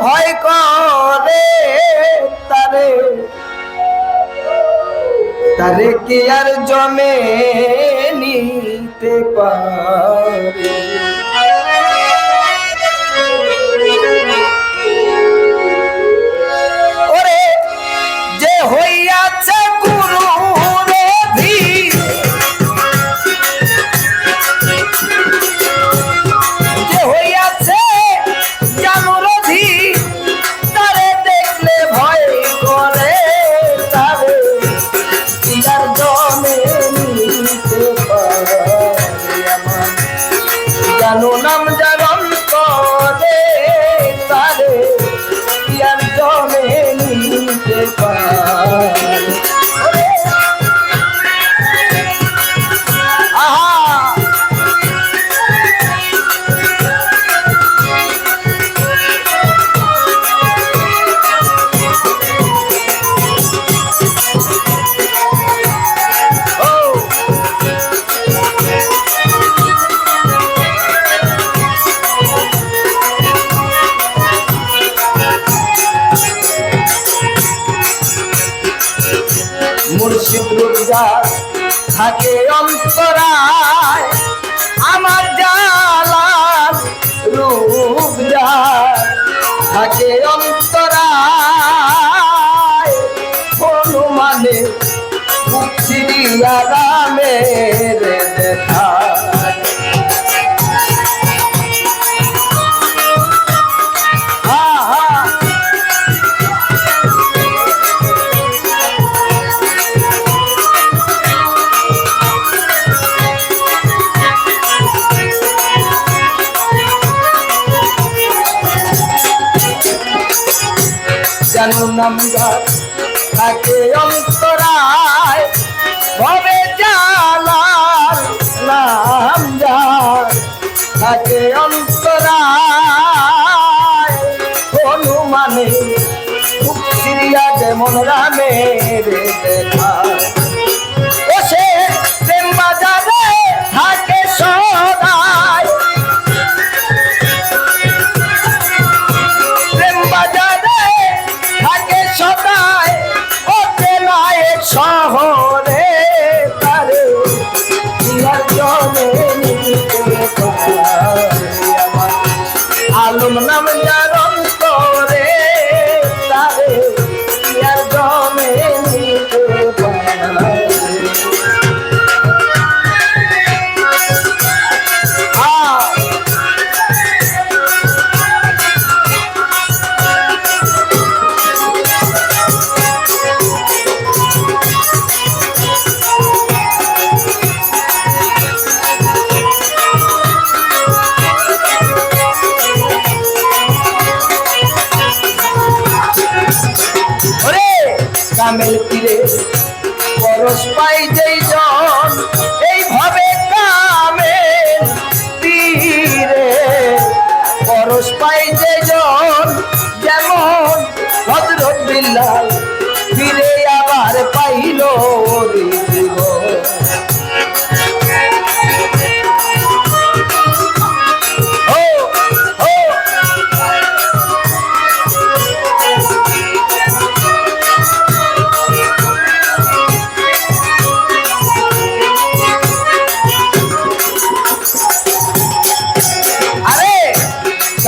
ভয় করে তারে। তারে কি আর জমে নিতে পারে? মুর্শিদ যার থাকে অন্তরায় আমার জালাল রূপ যার থাকে অন্তরায় হনুমানে রামের জানো নামগার থাকে অন্তরায় ভবে নাম যার অন্তরায় হনুমানে সিরিয়া যেমন রামের দেখা। me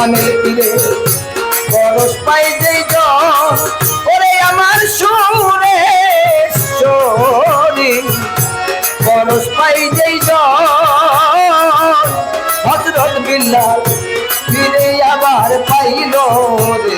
কামেল তীরে পরশ পাই যেই ওরে আমার সুরে চোরি পরশ পাই যেই হজরত বিল্লাল ফিরে আবার পাইল রে।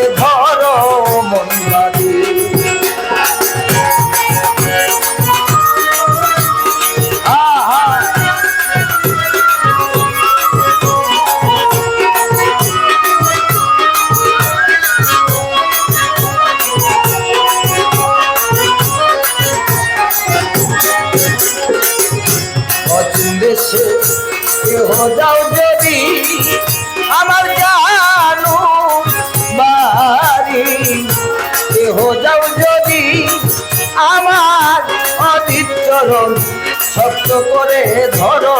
কাছে কেহ যাও যদি আমার জানো বাড়ি। কেহ যাও যদি আমার অদিত শক্ত করে ধরো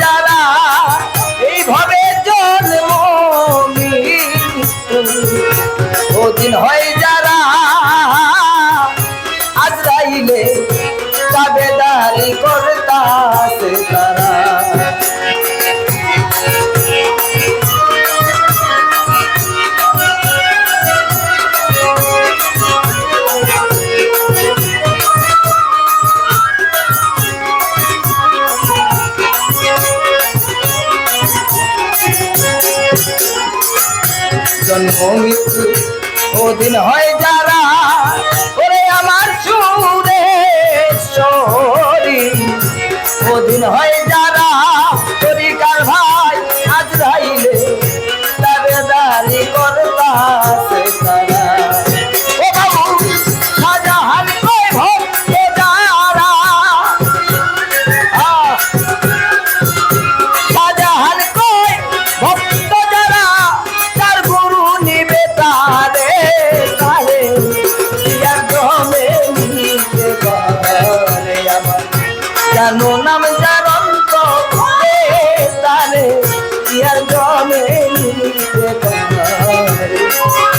যারা এইভাবে জন্ম ওদিন হয় নামে নিতে পারে